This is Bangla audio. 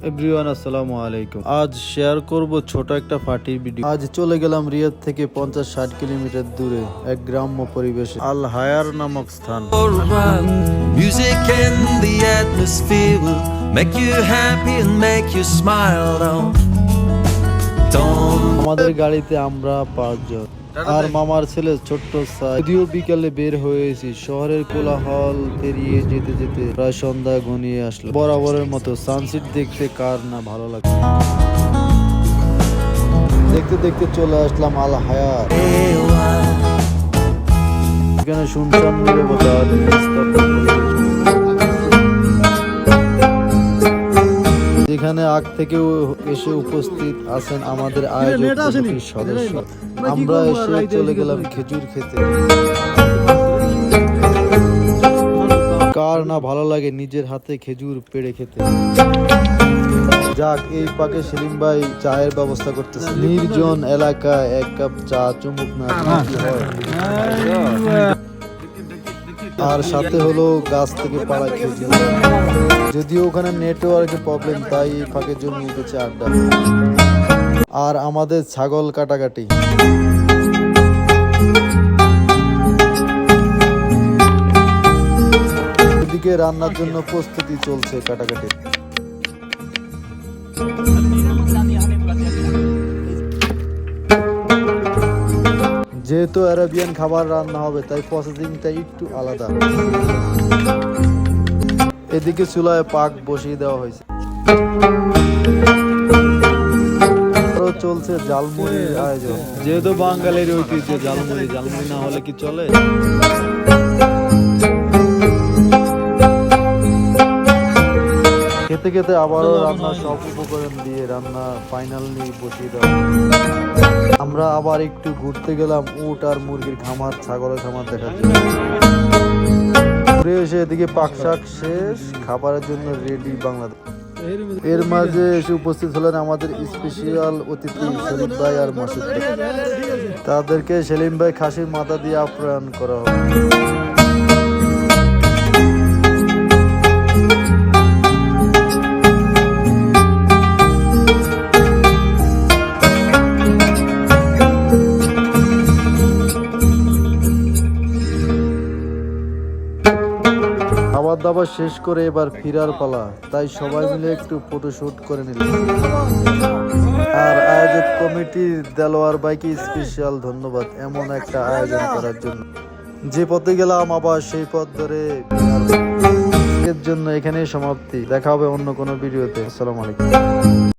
এভরিওয়ান আসসালামু আলাইকুম আজ শেয়ার করব ছোট একটা পার্টির ভিডিও আজ চলে গেলাম রিয়াদ থেকে পঞ্চাশ ষাট কিলোমিটার দূরে এক গ্রাম্য পরিবেশে আল হায়ার নামক স্থান around. Music and the atmosphere will make you happy and make you smile. Don't, don't আমাদের গাড়িতে আমরা পাঁচজন আর মামার ছেলে ছোট্ট সাই। যদিও বিকালে বের হয়েছি শহরের কোলাহল পেরিয়ে যেতে যেতে প্রায় সন্ধ্যা ঘনিয়ে আসলো। বরাবরের মতো সানসেট দেখতে কার না ভালো লাগে। দেখতে দেখতে চলে আসলাম আল হায়ার এখানে শুনতাম নিস্তব্ধ যেখানে আগ থেকেও এসে উপস্থিত আছেন আমাদের আয়োজক সদস্য। আমরা এসে চলে গেলাম খেজুর খেতে। কার না ভালো লাগে নিজের হাতে খেজুর পেড়ে খেতে? যাক এই পাকে সেলিম ভাই চায়ের ব্যবস্থা করতেছে। নির্জন এলাকায় এক কাপ চা চুমুক না হয়। আর সাথে হলো গাছ থেকে পাড়া খেজুর যদিও ওখানে নেটওয়ার্কের প্রবলেম তাই ফাঁকে জমি উঠেছে আড্ডা। আর আমাদের ছাগল কাটাকাটি। রান্নার জন্য প্রস্তুতি চলছে কাটাকাটি। যেহেতু অ্যারাবিয়ান খাবার রান্না হবে, তাই প্রসেসিংটা একটু আলাদা। এদিকে চুলায় পাক বসিয়ে দেওয়া হয়েছে। চলছে জালমুড়ির আয়োজন। যেহেতু বাঙালির ঐতিহ্য জালমুড়ি জালমুড়ি না হলে কি চলে? খেতে খেতে আবারও রান্নার সব উপকরণ দিয়ে রান্না ফাইনালি বসিয়ে দেওয়া। আমরা আবার একটু ঘুরতে গেলাম উট আর মুরগির খামার ছাগলের খামার দেখার জন্য। ঘুরে এসে এদিকে পাক শাক শেষ খাবারের জন্য রেডি বাংলাদেশ। এর মাঝে এসে উপস্থিত হলেন আমাদের স্পেশাল অতিথি সেলিম ভাই আর মাসুদ ভাই। তাদেরকে সেলিম ভাই খাসির মাথা দিয়ে আপ্যায়ন করা হবে। খাবার দাবার শেষ করে এবার ফিরার পালা। তাই সবাই মিলে একটু ফটোশ্যুট করে নিল। আর আয়োজক কমিটির দেলোয়ার বাইকে স্পেশাল ধন্যবাদ, এমন একটা আয়োজন করার জন্য। যে পথে গেলাম, আবার সেই পথ ধরে জন্য এখানেই সমাপ্তি। দেখা হবে অন্য কোনো ভিডিওতে। আসসালামু আলাইকুম।